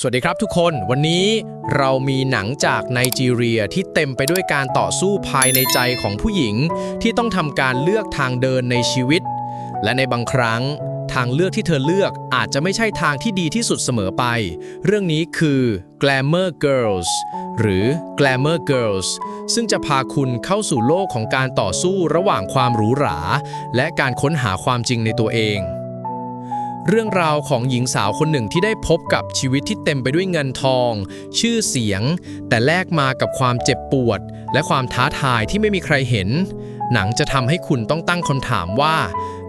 สวัสดีครับทุกคนวันนี้เรามีหนังจากไนจีเรียที่เต็มไปด้วยการต่อสู้ภายในใจของผู้หญิง ที่ต้องทำการเลือกทางเดินในชีวิต และในบางครั้ง ทางเลือกที่เธอเลือกอาจจะไม่ใช่ทางที่ดีที่สุดเสมอไป เรื่องนี้คือ Glamour Girls หรือ Glamour Girls ซึ่งจะพาคุณเข้าสู่โลกของการต่อสู้ระหว่างความหรูหรา และการค้นหาความจริงในตัวเอง เรื่องราวของหญิงสาวคนหนึ่งที่ได้พบกับชีวิตที่เต็มไปด้วยเงินทอง ชื่อเสียง แต่แลกมากับความเจ็บปวด และความท้าทายที่ไม่มีใครเห็น หนังจะทำให้คุณต้องตั้งคำถามว่า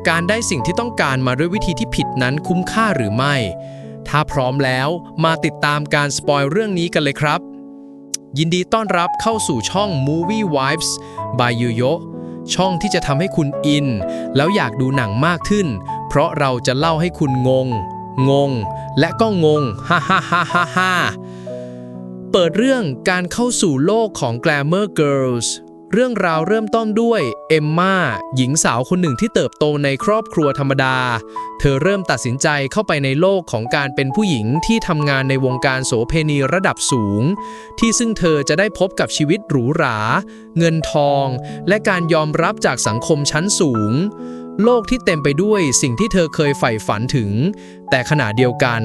การได้สิ่งที่ต้องการมาด้วยวิธีที่ผิดนั้นคุ้มค่าหรือไม่ ถ้าพร้อมแล้วมาติดตามการสปอยเรื่องนี้กันเลยครับ ยินดีต้อนรับเข้าสู่ช่อง Movie Vibes by ยูโยช่องที่จะทำให้คุณอิน แล้วอยากดูหนังมากขึ้น เพราะเราจะเล่าให้คุณงง งง และก็งง ฮ่าฮ่าฮ่าฮ่าฮ่าเปิดเรื่องการเข้าสู่โลกของ Glamour Girls เรื่องราวเริ่มต้นด้วยเอมมาหญิงสาวคนหนึ่งที่เติบโตในครอบครัวธรรมดา เธอเริ่มตัดสินใจเข้าไปในโลกของการเป็นผู้หญิงที่ทำงานในวงการโสเพณีระดับสูง ที่ซึ่งเธอจะได้พบกับชีวิตหรูหรา เงินทอง และการยอมรับจากสังคมชั้นสูง โลกที่เต็มไปด้วยสิ่งที่เธอเคยใฝ่ฝันถึง แต่ขณะเดียวกัน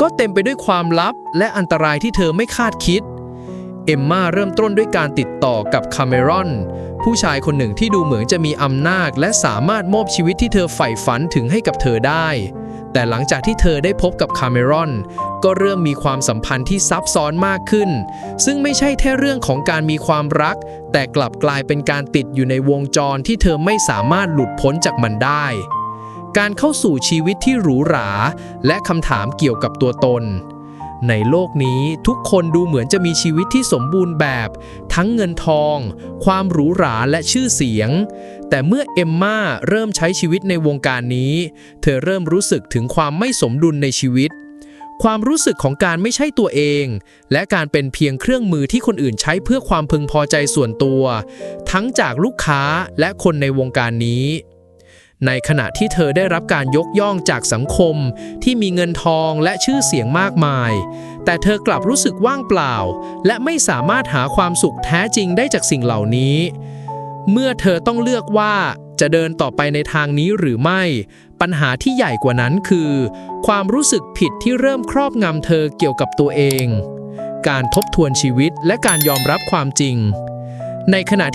ก็เต็มไปด้วยความลับและอันตรายที่เธอไม่คาดคิด เอมมาเริ่มต้นด้วยการติดต่อกับคาเมรอน ผู้ชายคนหนึ่งที่ดูเหมือนจะมีอำนาจและสามารถมอบชีวิตที่เธอใฝ่ฝันถึงให้กับเธอได้ แต่หลังจากที่เธอได้พบกับคาเมรอน ก็เริ่มมีความสัมพันธ์ที่ซับซ้อนมากขึ้น ซึ่งไม่ใช่แค่เรื่องของการมีความรัก แต่กลับกลายเป็นการติดอยู่ในวงจรที่เธอไม่สามารถหลุดพ้นจากมันได้ การเข้าสู่ชีวิตที่หรูหรา และคำถามเกี่ยวกับตัวตน ในโลกนี้ทุกคนดูเหมือนจะมีชีวิตที่สมบูรณ์แบบ ทั้งเงินทอง ความหรูหราและชื่อเสียง แต่เมื่อเอมมาเริ่มใช้ชีวิตในวงการนี้ เธอเริ่มรู้สึกถึงความไม่สมดุลในชีวิต ความรู้สึกของการไม่ใช่ตัวเอง และการเป็นเพียงเครื่องมือที่คนอื่นใช้เพื่อความพึงพอใจส่วนตัว ทั้งจากลูกค้าและคนในวงการนี้ ในขณะที่เธอได้รับการยกย่องจากสังคมที่มีเงินทองและชื่อเสียงมากมาย แต่เธอกลับรู้สึกว่างเปล่า และไม่สามารถหาความสุขแท้จริงได้จากสิ่งเหล่านี้ เมื่อเธอต้องเลือกว่าจะเดินต่อไปในทางนี้หรือไม่ ปัญหาที่ใหญ่กว่านั้นคือ ความรู้สึกผิดที่เริ่มครอบงำเธอเกี่ยวกับตัวเอง การทบทวนชีวิตและการยอมรับความจริง ในขณะที่